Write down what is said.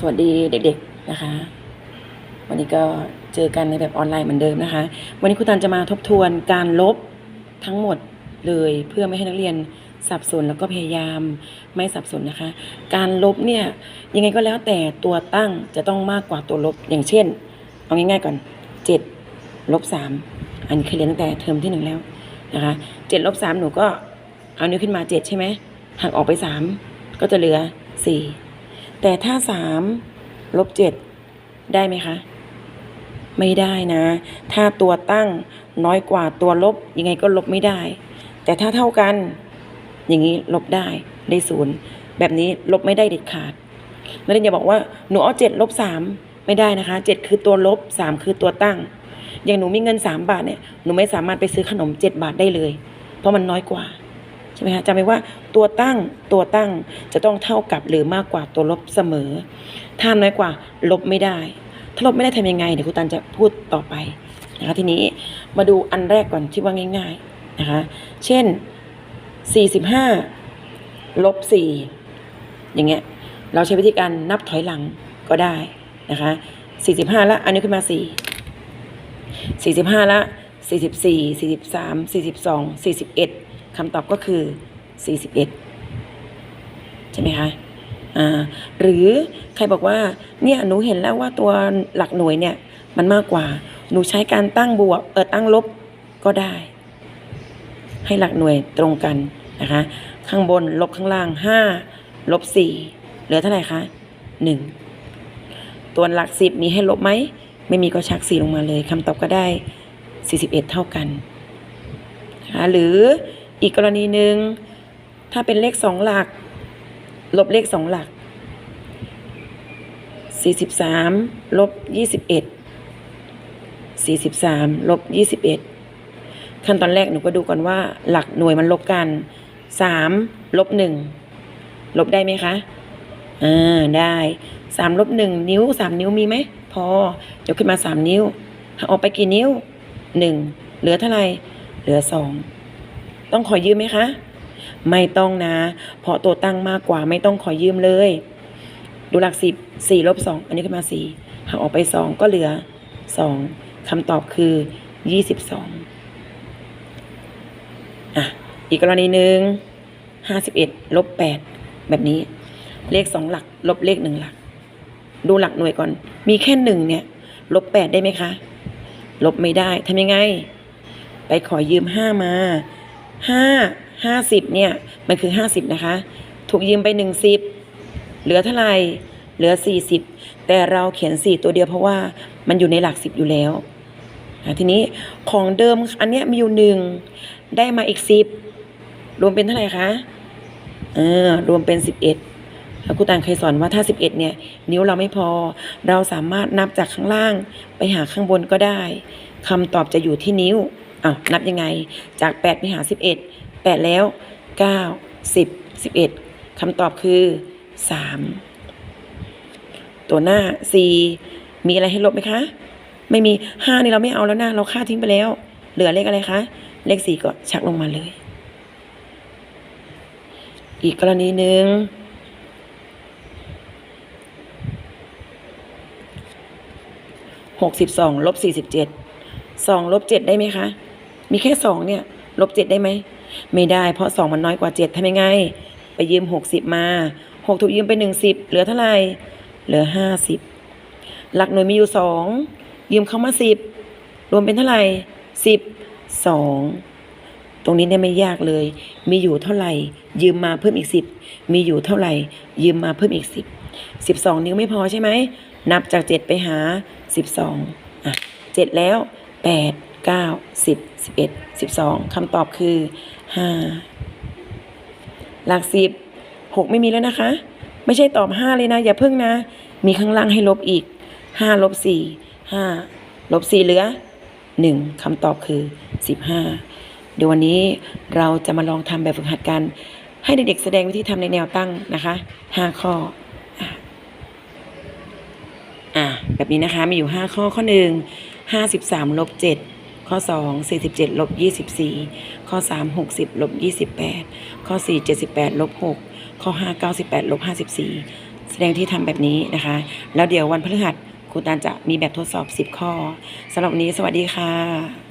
สวัสดีเด็ก ๆนะคะ วันนี้ก็เจอกันในแบบออนไลน์เหมือนเดิมนะคะ วันนี้ครูตันจะมาทบทวนการลบทั้งหมดเลยเพื่อไม่ให้นักเรียนสับสนแล้วก็พยายามไม่สับสนนะคะ การลบเนี่ยยังไงก็แล้วแต่ตัวตั้งจะต้องมากกว่าตัวลบอย่างเช่น เอาง่ายๆก่อน7ลบ3อันนี้เคยเรียนตั้งแต่เทอมที่หนึ่งแล้วนะคะ7ลบ3หนูก็เอานิ้วขึ้นมา 7 ใช่ไหมหักออกไป 3 ก็จะเหลือ 4 แต่ถ้า3ลบ7ได้ไหมคะ ไม่ได้นะ ถ้าตัวตั้งน้อยกว่าตัวลบยังไงก็ลบไม่ได้ แต่ถ้าเท่ากัน อย่างนี้ลบได้ได้ศูนย์แบบนี้ลบไม่ได้เด็ดขาดนักเรียนอย่าบอกว่าหนูเอาเจ็ดลบสามไม่ได้นะคะเจ็ดคือตัวลบสามคือตัวตั้ง อย่างหนูมีเงินสามบาทเนี่ยหนูไม่สามารถไปซื้อขนมเจ็ดบาทได้เลย เพราะมันน้อยกว่า ช่ไหมคะจำไว้ว่าตัวตั้งตัวตั้งจะต้องเท่ากับหรือมากกว่าตัวลบเสมอ ถ้าน้อยกว่าลบไม่ได้ ถ้าลบไม่ได้ทำยังไงเดี๋ยวครูตันจะพูดต่อไปนะคะทีนี้มาดูอันแรกก่อนที่ว่าง่ายๆนะคะเช่น 45ลบ4อย่างเงี้ยเราใช้วิธีการนับถอยหลังก็ได้นะคะ45ละอันนี้ขึ้นมา4 45ละ44 43 42 41 คำตอบก็คือ 41 ใช่ไหมคะอ่าหรือใครบอกว่าเนี่ยหนูเห็นแล้วว่าตัวหลักหน่วยเนี่ยมันมากกว่า หนูใช้การตั้งบวกเออตั้งลบก็ได้ ให้หลักหน่วยตรงกันนะคะ ข้างบนลบข้างล่างห้าลบสี่เหลือเท่าไหร่คะหนึ่งตัวหลักสิบมีให้ลบไหม ไม่มีก็ชักสี่ลงมาเลยคำตอบก็ได้สี่สิบเอ็ดเท่ากันนะคะหรือ อีกกรณีหนึ่งถ้าเป็นเลขสองหลัก ลบเลขสองหลักสี่สิบสามลบยี่สิบเอ็ดสี่สิบสามลบยี่สิบเอ็ดขั้นตอนแรกหนูก็ดูก่อนว่า หลักหน่วยมันลบกันสามลบหนึ่งลบได้ไหมคะอ่าได้สามลบหนึ่งนิ้วสามนิ้วมีไหมพอยกขึ้นมาสามนิ้วออกไปกี่นิ้วหนึ่งเหลือเท่าไหร่เหลือสอง ต้องขอยืมไหมคะ ไม่ต้องนะ เพราะตัวตั้งมากกว่าไม่ต้องขอยืมเลย ดูหลักสิบสี่ลบสองอันนี้ขึ้นมาสี่หักออกไปสองก็เหลือสองคำตอบคือยี่สิบสองอะอีกกรณีหนึ่งห้าสิบเอ็ดลบแปดแบบนี้ เลขสองหลัก ลบเลขหนึ่งหลัก ดูหลักหน่วยก่อน มีแค่หนึ่งเนี่ย ลบแปดได้ไหมคะ ลบไม่ได้ทำยังไง ไปขอยืมห้ามา ห้าห้าสิบเนี่ย มันคือห้าสิบนะคะ ถูกยืมไปหนึ่งสิบเหลือเท่าไหร่เหลือสี่สิบแต่เราเขียนสี่ตัวเดียวเพราะว่ามันอยู่ในหลักสิบอยู่แล้วทีนี้ของเดิมอันเนี้ยมีอยู่หนึ่งได้มาอีกสิบรวมเป็นเท่าไหร่คะเออรวมเป็นสิบเอ็ดแล้วครูตานเคยสอนว่าถ้าสิบเอ็ดเนี่ย นิ้วเราไม่พอ เราสามารถนับจากข้างล่างไปหาข้างบนก็ได้คำตอบจะอยู่ที่นิ้ว อ้าวนับยังไง จากแปดไปหาสิบเอ็ดแปดแล้วเก้าสิบสิบเอ็ดคำตอบคือสามตัวหน้าสี่มีอะไรให้ลบไหมคะ ไม่มีห้านี่เราไม่เอาแล้วนะเราค่าทิ้งไปแล้ว เหลือเลขอะไรคะ เลขสี่ก็ชักลงมาเลย อีกกรณีหนึ่งหกสิบสองลบสี่สิบเจ็ดสองลบเจ็ดได้ไหมคะ มีแค่สองเนี่ยลบเจ็ดได้ไหม ไม่ได้เพราะสองมันน้อยกว่าเจ็ดทำยังไง ไปยืมหกสิบมาหกถูกยืมไปหนึ่งสิบเหลือเท่าไหร่เหลือห้าสิบหลักหน่วยมีอยู่สองยืมเข้ามาสิบรวมเป็นเท่าไหร่สิบสองตรงนี้เนี่ยไม่ยากเลย มีอยู่เท่าไหร่ ยืมมาเพิ่มอีกสิบมีอยู่เท่าไหร่ ยืมมาเพิ่มอีกสิบสิบสองนิ้วไม่พอใช่ไหมนับจากเจ็ดไปหาสิบสองอะเจ็ดแล้วแปด เก้าสิบสิบเอ็ดสิบสองคำตอบคือห้าหลักสิบหกไม่มีแล้วนะคะ ไม่ใช่ตอบห้าเลยนะ อย่าเพิ่งนะ มีข้างล่างให้ลบอีกห้าลบสี่ห้าลบสี่เหลือหนึ่งคำตอบคือสิบห้าเดี๋ยววันนี้เราจะมาลองทำแบบฝึกหัดกัน ให้เด็กๆแสดงวิธีทำในแนวตั้งนะคะห้าข้ออะอะแบบนี้นะคะมีอยู่ห้าข้อข้อหนึ่งห้าสิบสามลบเจ็ด ข้อสองสี่สิบเจ็ดลบยี่สิบสี่ข้อสามหกสิบลบยี่สิบแปดข้อสี่เจ็ดสิบแปดลบหกข้อห้าเก้าสิบแปดลบห้าสิบสี่แสดงที่ทำแบบนี้นะคะ แล้วเดี๋ยววันพฤหัสครูตานจะมีแบบทดสอบ 10 ข้อสำหรับวันนี้สวัสดีค่ะ